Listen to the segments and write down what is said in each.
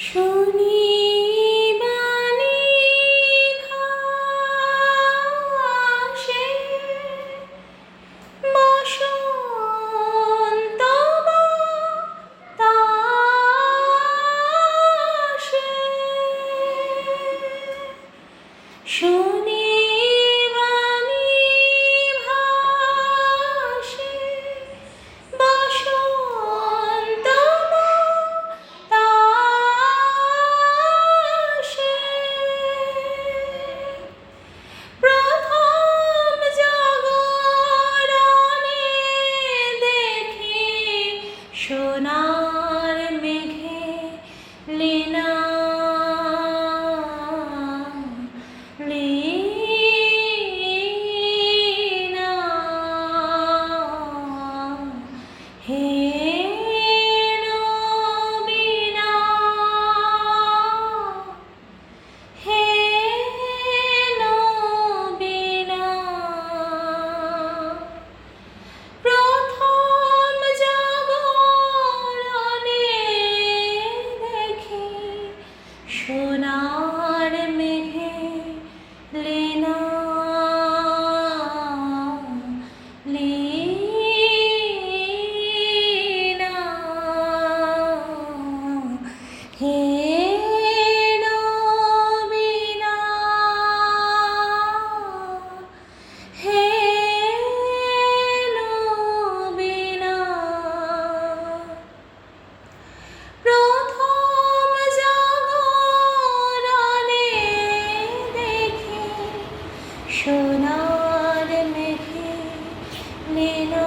祝你 সোনার মেঘে লীনা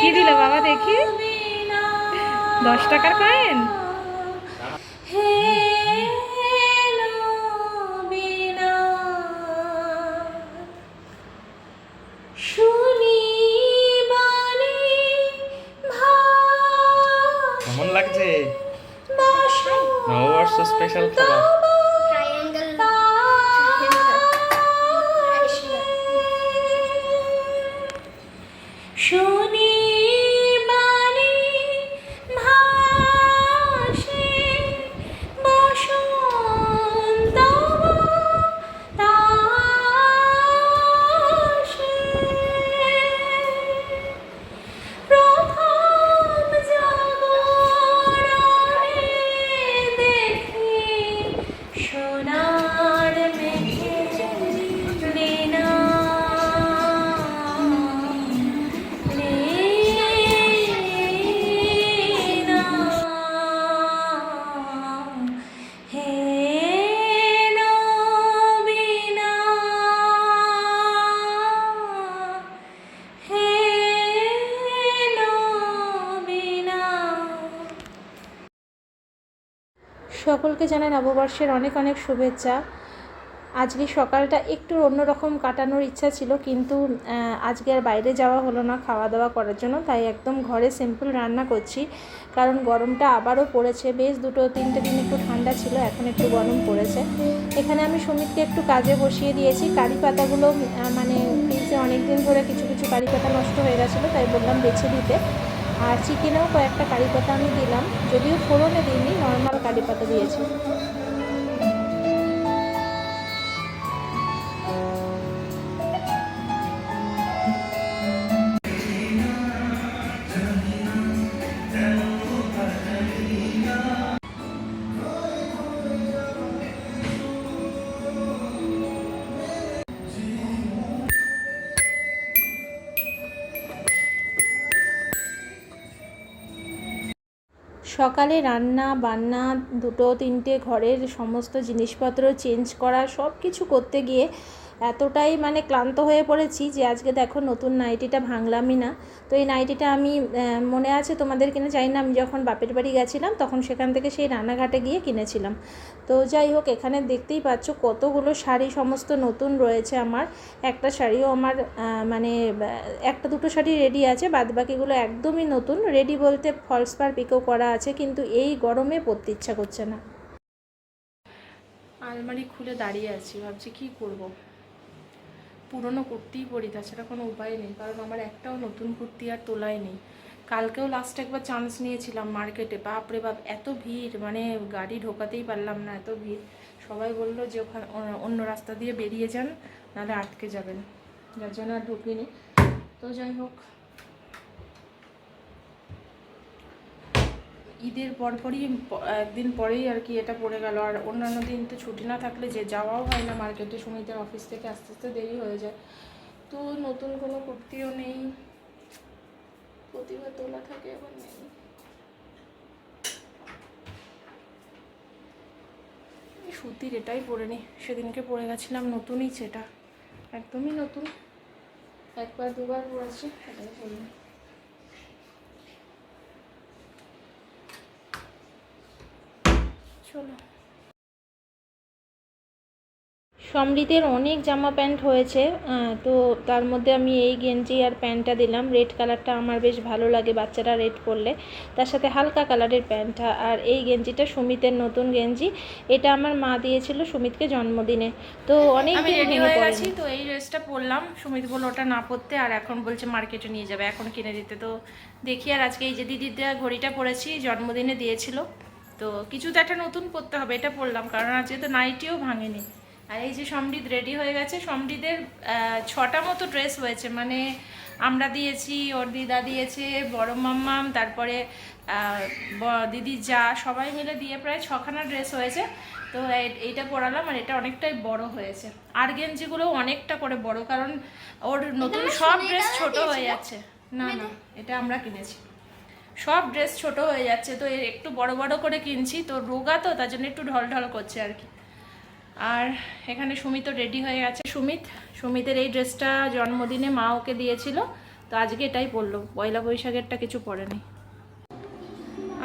কি দিল বাবা দেখি? দশ টাকার কয়েন Juni সকলকে জানাই নববর্ষের অনেক অনেক শুভেচ্ছা। আজকে সকালটা একটু অন্যরকম কাটানোর ইচ্ছা ছিল, কিন্তু আজকে আর বাইরে যাওয়া হলো না খাওয়া দাওয়া করার জন্য, তাই একদম ঘরে সিম্পল রান্না করছি। কারণ গরমটা আবারও পড়েছে, বেশ দুটো তিনটে দিন একটু ঠান্ডা ছিল, এখন একটু গরম পড়েছে। এখানে আমি সুমিতকে একটু কাজে বসিয়ে দিয়েছি, কারি পাতাগুলো মানে অনেক দিন ধরে কিছু কিছু কারি পাতা নষ্ট হয়ে গেছিল, তাই বললাম বেছে দিতে। আর চিকেনেও কয়েকটা কারি পাতা আমি দিলাম যদিও ফোড়নে দিইনি নর্মাল কারি পাতা দিয়েছি। সকালে রান্না বান্না দুটো তিনটে ঘরের সমস্ত জিনিসপত্র চেঞ্জ করা সব কিছু করতে গিয়ে এতটাই মানে ক্লান্ত হয়ে পড়েছি যে আজকে দেখো নতুন নাইটিটা ভাঙলামই না। তো এই নাইটিটা আমি মনে আছে তোমাদের কিনে জানি না, আমি যখন বাপের বাড়ি গেছিলাম তখন সেখান থেকে সেই রানাঘাটে গিয়ে কিনেছিলাম। তো যাই হোক, এখানে দেখতেই পাচ্ছ কতগুলো শাড়ি, সমস্ত নতুন রয়েছে আমার। একটা শাড়িও আমার মানে একটা দুটো শাড়ি রেডি আছে বাদ বাকিগুলো একদমই নতুন। রেডি বলতে ফলস পার পিকও করা আছে, কিন্তু এই গরমে পরতে ইচ্ছা করছে না। আলমারি খুলে দাঁড়িয়ে আছি, ভাবছি কি করব? পুরনো কুর্তিই পরি, তাছাড়া কোনো উপায় নেই, কারণ আমার একটাও নতুন কুর্তি আর তোলাই নেই। কালকেও লাস্ট একবার চান্স নিয়েছিলাম মার্কেটে বাপরে বাপ, এত ভিড় মানে গাড়ি ঢোকাতেই পারলাম না, এত ভিড়। সবাই বলল যে ওখানে অন্য রাস্তা দিয়ে বেরিয়ে যান, নাহলে আটকে যাবেন। যার জন্য আর ঢুকিনি। তো যাই হোক ঈদের পরপরই, একদিন পরেই আর কি এটা পড়ে গেল। আর অন্যান্য দিন তো ছুটি না থাকলে যে যাওয়াও হয় না মার্কেটে সুমিতের অফিস থেকে আস্তে আস্তে দেরি হয়ে যায়। তো নতুন কোনো কুর্তিও নেই। প্রতিভা তোলা থাকে এখন নেই। সুতির এটাই পরে নি। সেদিনকে পরে গেছিলাম নতুনই সেটা একদমই নতুন। একবার দুবার পরেছি এটাই পরিনি চলো। সমৃদ্ধের অনেক জামা প্যান্ট হয়েছে তো তার মধ্যে আমি এই গেঞ্জি আর প্যান্টটা দিলাম। রেড কালারটা আমার বেশ ভালো লাগে বাচ্চারা রেড পরলে। তার সাথে হালকা কালারের প্যান্টটা। আর এই গেঞ্জিটা সুমিতের নতুন গেঞ্জি। এটা আমার মা দিয়েছিল সুমিতকে জন্মদিনে। তো অনেক আমি রেডি হয়ে গেছি তো এই ড্রেসটা পরলাম। সুমিত বলল ওটা না পরতে। আর এখন বলছে মার্কেটে নিয়ে যাবে। এখন কিনে দিতে। তো দেখি আর আজকে এই যে দিদিটা ঘড়িটা পরেছি জন্মদিনে দিয়েছিল। তো কিছু তো একটা নতুন পরতে হবে এটা পরলাম কারণ আজকে তো নাইটিও ভাঙেনি। আর এই যে সমৃদ্ধ রেডি হয়ে গেছে সমৃদ্ধের ছটা মতো ড্রেস হয়েছে মানে আমরা দিয়েছি ওর দিদা দিয়েছে বড় মাম্মাম তারপরে দিদির যা সবাই মিলে দিয়ে প্রায় ছখানা ড্রেস হয়েছে। তো এই- এইটা পরালাম আর এটা অনেকটাই বড় হয়েছে। আর গেঞ্জিগুলো অনেকটা করে বড় কারণ ওর নতুন সব ড্রেস ছোট হয়ে যাচ্ছে। না না এটা আমরা কিনেছি। সব ড্রেস ছোট হয়ে যাচ্ছে, তো একটু বড় বড় করে কিনছি, তো রোগা তো, তার জন্য একটু ঢল ঢল করছে আর কি। আর এখানে সুমিতও রেডি হয়ে গেছে, সুমিত, সুমিতের এই ড্রেসটা জন্মদিনে মা ওকে দিয়েছিল, তো আজকে এটাই পরলো, পয়লা বৈশাখেরটা কিছু পরেনি।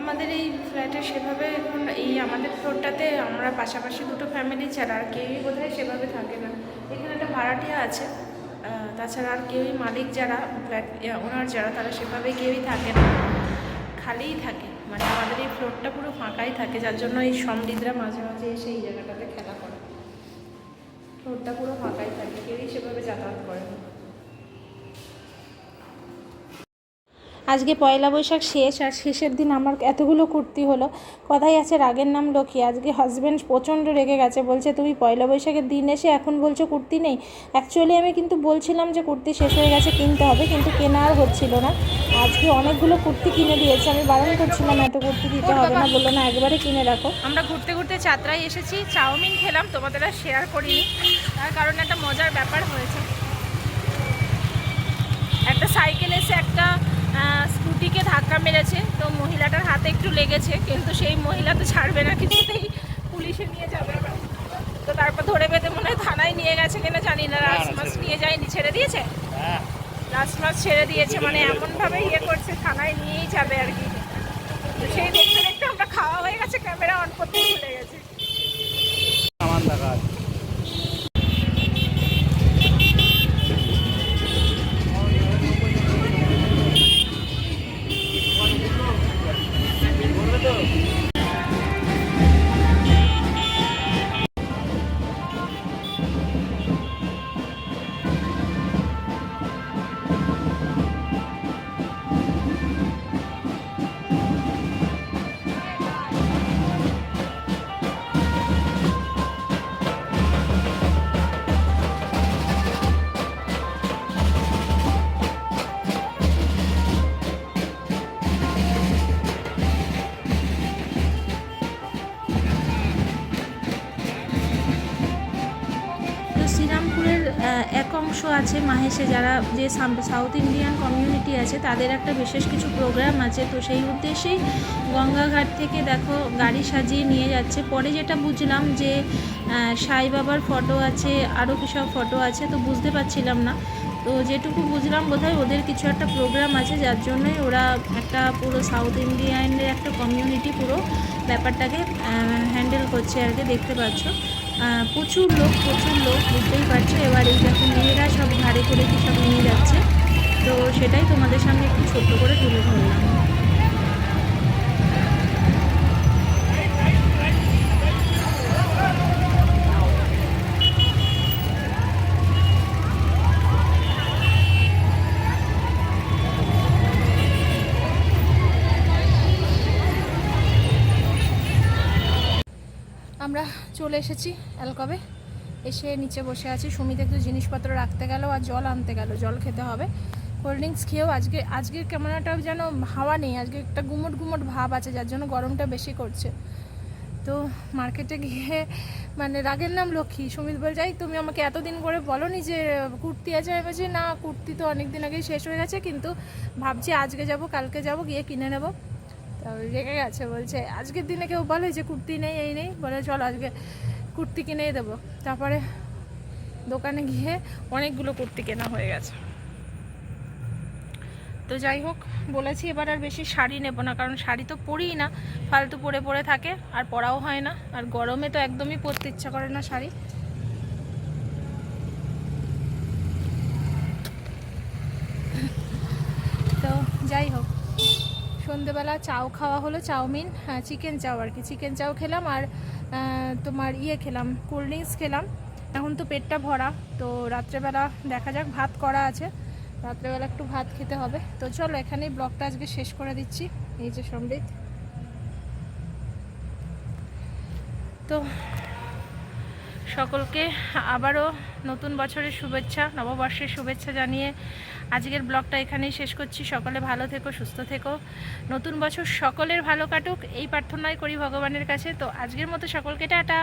আমাদের এই ফ্ল্যাটে সেভাবে এখন এই আমাদের ফ্লোরটাতে আমরা পাশাপাশি দুটো ফ্যামিলি ছাড়া আর কেউই বোধহয় সেভাবে থাকে না। এখানে একটা ভাড়াটিয়া আছে। তাছাড়া আর কেউই মালিক যারা ওনার যারা, তারা সেভাবে কেউই থাকে না। খালিই থাকে। মানে আমাদের এই ফ্লোরটা পুরো ফাঁকাই থাকে, যার জন্য এই সমৃদ্ধরা মাঝে মাঝে এসে এই জায়গাটাতে খেলা করে। ফ্লোরটা পুরো ফাঁকাই থাকে, কেউই সেভাবে যাতায়াত করে না। আজকে পয়লা বৈশাখ শেষ, আর শেষের দিন আমার এতগুলো কুর্তি হলো। কথাই আছে রাগের নাম লক্ষ্মী। আজকে হাজব্যান্ড প্রচণ্ড রেগে গেছে, বলছে, তুমি পয়লা বৈশাখের দিন এসে এখন বলছো কুর্তি নেই? অ্যাকচুয়ালি আমি কিন্তু বলছিলাম যে কুর্তি শেষ হয়ে গেছে, কিনতে হবে, কিন্তু কেনা আর হচ্ছিল না। আজকে অনেকগুলো কুর্তি কিনে দিয়েছে, আমি বারণ করছিলাম, এত কুর্তি দিতে হবে না বলল না, একবারে কিনে রাখো। আমরা ঘুরতে ঘুরতে চাত্রায় এসেছি, চাউমিন খেলাম, তোমাদের শেয়ার করিনি। তার কারণে একটা মজার ব্যাপার হয়েছে একটা সাইকেল এসে একটা আহ, স্কুটিকে ধাক্কা মেরেছে তো মহিলাটার হাতে একটু লেগেছে কিন্তু সেই মহিলা তো ছাড়বে না কিছুতেই পুলিশে নিয়ে যাবে তো তারপর ধরে বেঁধে মনে হয় থানায় নিয়ে গেছে কিনা জানি না রাজমাস মাস নিয়ে যায়নি ছেড়ে দিয়েছে? রাজমাস মাস ছেড়ে দিয়েছে মানে এমনভাবে ইয়ে করছে থানায় নিয়েই যাবে আর কি। তো সেই দেখতে দেখতে আমরা খাওয়া হয়ে গেছে ক্যামেরা অন করতে অংশ আছে মাহেশে যারা যে সাউথ ইন্ডিয়ান কমিউনিটি আছে, তাদের একটা বিশেষ কিছু প্রোগ্রাম আছে। তো সেই উদ্দেশ্যেই গঙ্গাঘাট থেকে দেখো গাড়ি সাজিয়ে নিয়ে যাচ্ছে। পরে যেটা বুঝলাম যে সাই বাবার ফটো আছে আরও সব ফটো আছে, তো বুঝতে পারছিলাম না। তো যেটুকু বুঝলাম বোধহয় ওদের কিছু একটা প্রোগ্রাম আছে, যার জন্যই ওরা একটা পুরো সাউথ ইন্ডিয়ানের একটা কমিউনিটি পুরো ব্যাপারটাকে হ্যান্ডেল করছে আর কি, দেখতে পাচ্ছ। প্রচুর লোক প্রচুর লোক বুঝতেই পারছ। এবার এই দেখো মেয়েরা সব ঘাড়ে করে কি সব নিয়ে যাচ্ছে। তো সেটাই তোমাদের সামনে একটু ছোট্ট করে তুলে ধরলাম। আমরা চলে এসেছি অ্যালকবে এসে নিচে বসে আছি। সুমিত একটু জিনিসপত্র রাখতে গেল আর জল আনতে গেল। জল খেতে হবে। কোল্ড ড্রিঙ্কস খেয়েও আজকে আজকের একটা যেন হাওয়া নেই। আজকে একটা গুমট গুমট ভাব আছে, যার জন্য গরমটা বেশি করছে। তো মার্কেটে গিয়ে মানে রাগের নাম লক্ষ্মী। সুমিত বল, যাই, তুমি আমাকে এতদিন করে বলনি যে কুর্তি আছে? আমি বলছি, না, কুর্তি তো অনেক দিন আগেই শেষ হয়ে গেছে, কিন্তু ভাবছি আজকে যাব, কালকে যাব, গিয়ে কিনে নেব। তো রেগে গেছে, বলছে, আজকের দিনে কেউ বলে যে কুর্তি নেই, এই নেই। বলে, চল আজকে কুর্তি কিনেই দেবো। তারপরে দোকানে গিয়ে অনেকগুলো কুর্তি কেনা হয়ে গেছে। তো যাই হোক, বলেছি এবার আর বেশি শাড়ি নেব না, কারণ শাড়ি তো পরিই না, ফালতু পরে পরে থাকে, আর পরাও হয় না, আর গরমে তো একদমই পরতে ইচ্ছা করে না শাড়ি তো যাই হোক সন্ধেবেলা চাও খাওয়া হলো, চাউমিন হ্যাঁ চিকেন চাও আর কি। চিকেন চাও খেলাম আর তোমার ইয়ে খেলাম কোল্ড ড্রিঙ্কস খেলাম। এখন তো পেটটা ভরা, তো রাত্রেবেলা দেখা যাক, ভাত করা আছে। রাত্রেবেলা একটু ভাত খেতে হবে। তো চলো, এখানেই ব্লগটা আজকে শেষ করে দিচ্ছি। এই যে সমৃদ্ধ। তো সকলকে আবারও নতুন বছরের শুভেচ্ছা, নববর্ষের শুভেচ্ছা জানিয়ে আজকের ব্লগটা এখানেই শেষ করছি। সকলে ভালো থেকো, সুস্থ থেকো। নতুন বছর সকলের ভালো কাটুক, এই প্রার্থনাই করি ভগবানের কাছে। তো আজকের মতো সকলকে টাটা।